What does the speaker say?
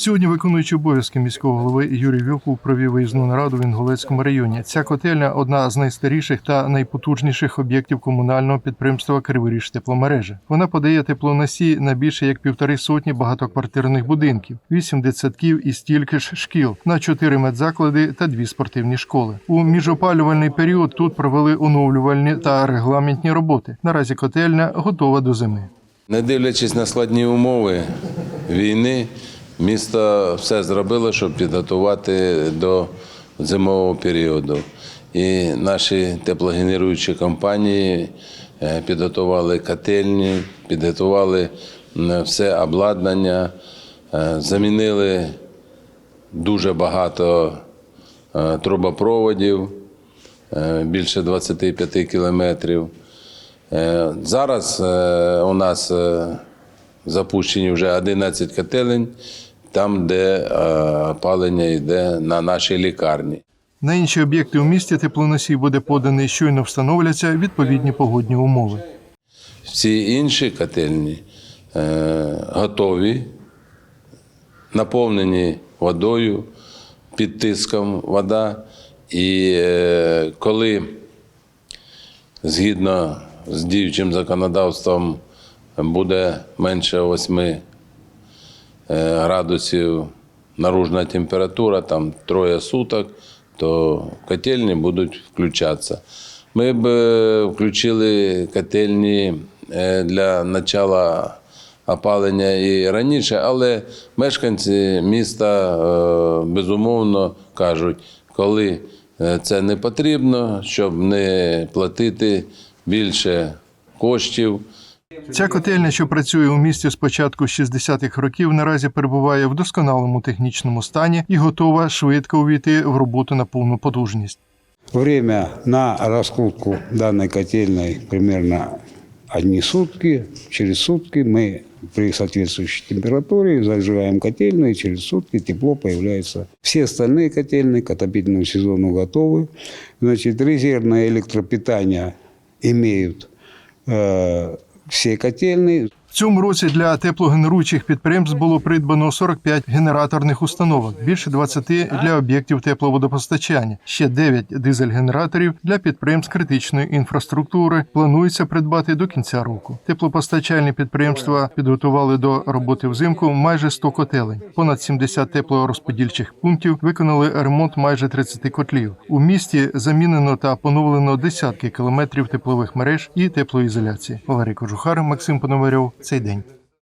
Сьогодні виконуючий обов'язки міського голови Юрій Вілкул провів виїзну нараду в Інгулецькому районі. Ця котельня одна з найстаріших та найпотужніших об'єктів комунального підприємства Криворіж тепломережа. Вона подає теплоносій на більше як півтори сотні багатоквартирних будинків, вісім дитсадків і стільки ж шкіл, на чотири медзаклади та дві спортивні школи. У міжопалювальний період тут провели оновлювальні та регламентні роботи. Наразі котельня готова до зими. Не дивлячись на складні умови війни, місто все зробило, щоб підготувати до зимового періоду. І наші теплогенеруючі компанії е, підготували котельні, підготували все обладнання, е, замінили дуже багато е, трубопроводів, більше 25 кілометрів. Зараз у нас запущені вже 11 котелень, там, де е, опалення йде на нашій лікарні. На інші об'єкти у місті теплоносій буде поданий, щойно встановляться відповідні погодні умови. Всі інші котельні е, готові, наповнені водою, під тиском вода. І е, коли згідно з діючим законодавством буде менше 8 е, градусів наружна температура, там троє суток, то котельні будуть включатися. Ми б е, включили котельні е, для начала опалення і раніше, але мешканці міста е, безумовно кажуть, коли е, це не потрібно, щоб не платити більше коштів. Ця котельня, що працює у місті з початку 60-х років, наразі перебуває в досконалому технічному стані і готова швидко увійти в роботу на повну потужність. Время на раскрутку данной котельной примерно одни сутки. Через сутки мы при соответствующей температуре зажигаем котельную, и через сутки тепло появляется. Все остальные котельные к отопительному сезону готовы. Значит, резервное электропитание имеют э, все котельные. В цьому році для теплогенеруючих підприємств було придбано 45 генераторних установок, більше 20 для об'єктів тепловодопостачання, ще 9 дизель-генераторів для підприємств критичної інфраструктури. Планується придбати до кінця року. Теплопостачальні підприємства підготували до роботи взимку майже 100 котелень. Понад 70 теплорозподільчих пунктів виконали ремонт майже 30 котлів. У місті замінено та поновлено десятки кілометрів теплових мереж і теплоізоляції. Валерій Кожухар, Максим Пономарьов. Цей день.